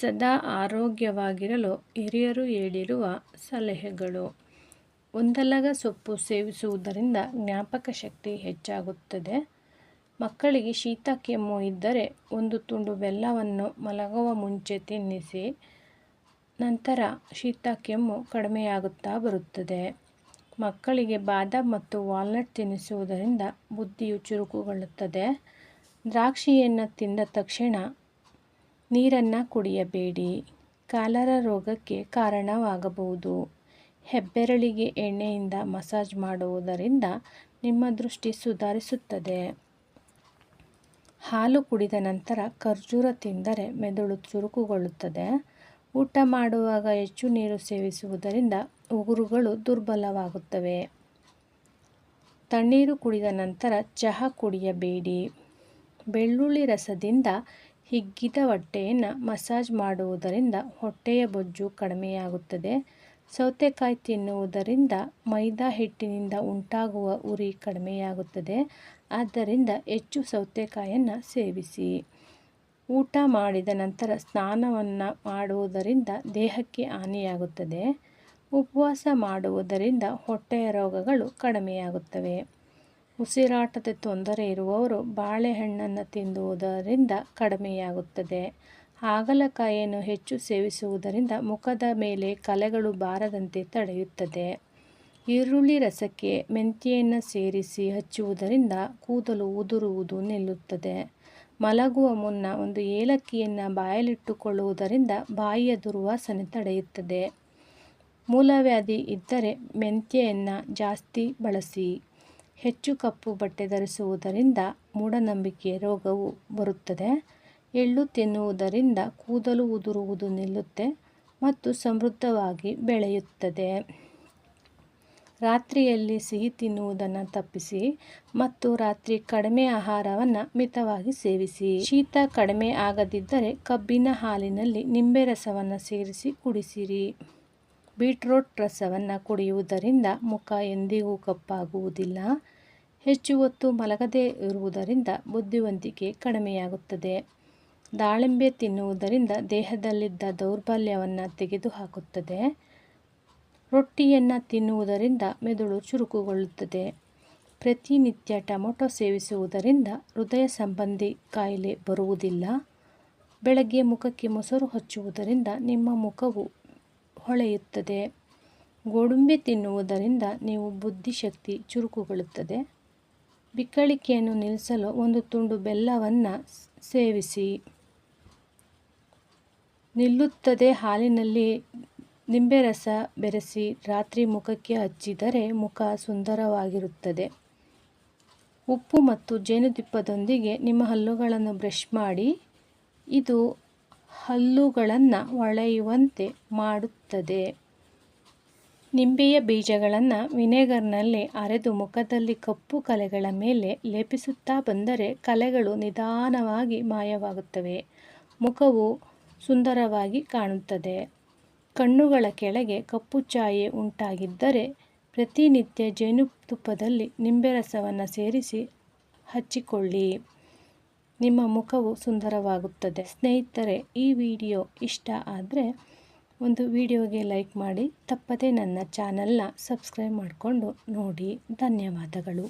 ಸದಾ ಆರೋಗ್ಯವಾಗಿರಲು ಹಿರಿಯರು ಹೇಳಿರುವ ಸಲಹೆಗಳು. ಒಂದಲಗ ಸೊಪ್ಪು ಸೇವಿಸುವುದರಿಂದ ಜ್ಞಾಪಕ ಶಕ್ತಿ ಹೆಚ್ಚಾಗುತ್ತದೆ. ಮಕ್ಕಳಿಗೆ ಶೀತ, ಕೆಮ್ಮು ಇದ್ದರೆ ಒಂದು ತುಂಡು ಬೆಲ್ಲವನ್ನು ಮಲಗುವ ಮುಂಚೆ ತಿನ್ನಿಸಿ, ನಂತರ ಶೀತ, ಕೆಮ್ಮು ಕಡಿಮೆಯಾಗುತ್ತಾ ಬರುತ್ತದೆ. ಮಕ್ಕಳಿಗೆ ಬಾದಾಮ್ ಮತ್ತು ವಾಲ್ನಟ್ ತಿನ್ನಿಸುವುದರಿಂದ ಬುದ್ಧಿಯು ಚುರುಕುಗೊಳ್ಳುತ್ತದೆ. ದ್ರಾಕ್ಷಿಯನ್ನು ತಿಂದ ತಕ್ಷಣ ನೀರನ್ನು ಕುಡಿಯಬೇಡಿ. ಕಾಲರ ರೋಗಕ್ಕೆ ಕಾರಣವಾಗಬಹುದು. ಹೆಬ್ಬೆರಳಿಗೆ ಎಣ್ಣೆಯಿಂದ ಮಸಾಜ್ ಮಾಡುವುದರಿಂದ ನಿಮ್ಮ ದೃಷ್ಟಿ ಸುಧಾರಿಸುತ್ತದೆ. ಹಾಲು ಕುಡಿದ ನಂತರ ಖರ್ಜೂರ ತಿಂದರೆ ಮೆದುಳು ಚುರುಕುಗೊಳ್ಳುತ್ತದೆ. ಊಟ ಮಾಡುವಾಗ ಹೆಚ್ಚು ನೀರು ಸೇವಿಸುವುದರಿಂದ ಉಗುರುಗಳು ದುರ್ಬಲವಾಗುತ್ತವೆ. ತಣ್ಣೀರು ಕುಡಿದ ನಂತರ ಚಹಾ ಕುಡಿಯಬೇಡಿ. ಬೆಳ್ಳುಳ್ಳಿ ರಸದಿಂದ ಹಿಗ್ಗಿದ ಹೊಟ್ಟೆಯನ್ನು ಮಸಾಜ್ ಮಾಡುವುದರಿಂದ ಹೊಟ್ಟೆಯ ಬೊಜ್ಜು ಕಡಿಮೆಯಾಗುತ್ತದೆ. ಸೌತೆಕಾಯಿ ತಿನ್ನುವುದರಿಂದ ಮೈದಾ ಹಿಟ್ಟಿನಿಂದ ಉಂಟಾಗುವ ಉರಿ ಕಡಿಮೆಯಾಗುತ್ತದೆ. ಆದ್ದರಿಂದ ಹೆಚ್ಚು ಸೌತೆಕಾಯಿಯನ್ನು ಸೇವಿಸಿ. ಊಟ ಮಾಡಿದ ನಂತರ ಸ್ನಾನವನ್ನು ಮಾಡುವುದರಿಂದ ದೇಹಕ್ಕೆ ಹಾನಿಯಾಗುತ್ತದೆ. ಉಪವಾಸ ಮಾಡುವುದರಿಂದ ಹೊಟ್ಟೆಯ ರೋಗಗಳು ಕಡಿಮೆಯಾಗುತ್ತವೆ. ಉಸಿರಾಟದ ತೊಂದರೆ ಇರುವವರು ಬಾಳೆಹಣ್ಣನ್ನು ತಿನ್ನುವುದರಿಂದ ಕಡಿಮೆಯಾಗುತ್ತದೆ. ಹಾಗಲಕಾಯಿಯನ್ನು ಹೆಚ್ಚು ಸೇವಿಸುವುದರಿಂದ ಮುಖದ ಮೇಲೆ ಕಲೆಗಳು ಬಾರದಂತೆ ತಡೆಯುತ್ತದೆ. ಈರುಳ್ಳಿ ರಸಕ್ಕೆ ಮೆಂತ್ಯೆಯನ್ನು ಸೇರಿಸಿ ಹಚ್ಚುವುದರಿಂದ ಕೂದಲು ಉದುರುವುದು ನಿಲ್ಲುತ್ತದೆ. ಮಲಗುವ ಮುನ್ನ ಒಂದು ಏಲಕ್ಕಿಯನ್ನು ಬಾಯಲ್ಲಿಟ್ಟುಕೊಳ್ಳುವುದರಿಂದ ಬಾಯಿಯ ದುರ್ವಾಸನೆ ತಡೆಯುತ್ತದೆ. ಮೂಲವ್ಯಾಧಿ ಇದ್ದರೆ ಮೆಂತ್ಯೆಯನ್ನು ಜಾಸ್ತಿ ಬಳಸಿ. ಹೆಚ್ಚು ಕಪ್ಪು ಬಟ್ಟೆ ಧರಿಸುವುದರಿಂದ ಮೂಢನಂಬಿಕೆ ರೋಗವು ಬರುತ್ತದೆ. ಎಳ್ಳು ತಿನ್ನುವುದರಿಂದ ಕೂದಲು ಉದುರುವುದು ನಿಲ್ಲುತ್ತೆ ಮತ್ತು ಸಮೃದ್ಧವಾಗಿ ಬೆಳೆಯುತ್ತದೆ. ರಾತ್ರಿಯಲ್ಲಿ ಸಿಹಿ ತಿನ್ನುವುದನ್ನು ತಪ್ಪಿಸಿ ಮತ್ತು ರಾತ್ರಿ ಕಡಿಮೆ ಆಹಾರವನ್ನು ಮಿತವಾಗಿ ಸೇವಿಸಿ. ಶೀತ ಕಡಿಮೆ ಆಗದಿದ್ದರೆ ಕಬ್ಬಿನ ಹಾಲಿನಲ್ಲಿ ನಿಂಬೆ ರಸವನ್ನು ಸೇರಿಸಿ ಕುಡಿಸಿರಿ. ಬೀಟ್ರೋಟ್ ರಸವನ್ನು ಕುಡಿಯುವುದರಿಂದ ಮುಖ ಎಂದಿಗೂ ಕಪ್ಪಾಗುವುದಿಲ್ಲ. ಹೆಚ್ಚು ಹೊತ್ತು ಮಲಗದೇ ಇರುವುದರಿಂದ ಬುದ್ಧಿವಂತಿಕೆ ಕಡಿಮೆಯಾಗುತ್ತದೆ. ದಾಳಿಂಬೆ ತಿನ್ನುವುದರಿಂದ ದೇಹದಲ್ಲಿದ್ದ ದೌರ್ಬಲ್ಯವನ್ನು ತೆಗೆದುಹಾಕುತ್ತದೆ. ರೊಟ್ಟಿಯನ್ನು ತಿನ್ನುವುದರಿಂದ ಮೆದುಳು ಚುರುಕುಗೊಳ್ಳುತ್ತದೆ. ಪ್ರತಿನಿತ್ಯ ಟೊಮೊಟೊ ಸೇವಿಸುವುದರಿಂದ ಹೃದಯ ಸಂಬಂಧಿ ಕಾಯಿಲೆ ಬರುವುದಿಲ್ಲ. ಬೆಳಗ್ಗೆ ಮುಖಕ್ಕೆ ಮೊಸರು ಹಚ್ಚುವುದರಿಂದ ನಿಮ್ಮ ಮುಖವು ಹೊಳೆಯುತ್ತದೆ. ಗೋಡಂಬಿ ತಿನ್ನುವುದರಿಂದ ನೀವು ಬುದ್ಧಿಶಕ್ತಿ ಚುರುಕುಗೊಳ್ಳುತ್ತದೆ. ಬಿಕ್ಕಳಿಕೆಯನ್ನು ನಿಲ್ಲಿಸಲು ಒಂದು ತುಂಡು ಬೆಲ್ಲವನ್ನು ಸೇವಿಸಿ. ನಿಲ್ಲುತ್ತದೆ ಹಾಲಿನಲ್ಲಿ ನಿಂಬೆ ರಸ ಬೆರೆಸಿ ರಾತ್ರಿ ಮುಖಕ್ಕೆ ಹಚ್ಚಿದರೆ ಮುಖ ಸುಂದರವಾಗಿರುತ್ತದೆ. ಉಪ್ಪು ಮತ್ತು ಜೇನುತುಪ್ಪದೊಂದಿಗೆ ನಿಮ್ಮ ಹಲ್ಲುಗಳನ್ನು ಬ್ರಷ್ ಮಾಡಿ, ಇದು ಹಲ್ಲುಗಳನ್ನು ಹೊಳೆಯುವಂತೆ ಮಾಡುತ್ತದೆ. ನಿಂಬೆಯ ಬೀಜಗಳನ್ನು ವಿನೆಗರ್ನಲ್ಲಿ ಅರೆದು ಮುಖದಲ್ಲಿ ಕಪ್ಪು ಕಲೆಗಳ ಮೇಲೆ ಲೇಪಿಸುತ್ತಾ ಬಂದರೆ ಕಲೆಗಳು ನಿಧಾನವಾಗಿ ಮಾಯವಾಗುತ್ತವೆ. ಮುಖವು ಸುಂದರವಾಗಿ ಕಾಣುತ್ತದೆ. ಕಣ್ಣುಗಳ ಕೆಳಗೆ ಕಪ್ಪು ಛಾಯೆ ಉಂಟಾಗಿದ್ದರೆ ಪ್ರತಿನಿತ್ಯ ಜೇನುತುಪ್ಪದಲ್ಲಿ ನಿಂಬೆ ರಸವನ್ನು ಸೇರಿಸಿ ಹಚ್ಚಿಕೊಳ್ಳಿ. ನಿಮ್ಮ ಮುಖವು ಸುಂದರವಾಗುತ್ತದೆ. ಸ್ನೇಹಿತರೆ, ಈ ವಿಡಿಯೋ ಇಷ್ಟ ಆದರೆ ಒಂದು ವಿಡಿಯೋಗೆ ಲೈಕ್ ಮಾಡಿ, ತಪ್ಪದೇ ನನ್ನ ಚಾನಲ್ನ ಸಬ್ಸ್ಕ್ರೈಬ್ ಮಾಡಿಕೊಂಡು ನೋಡಿ. ಧನ್ಯವಾದಗಳು.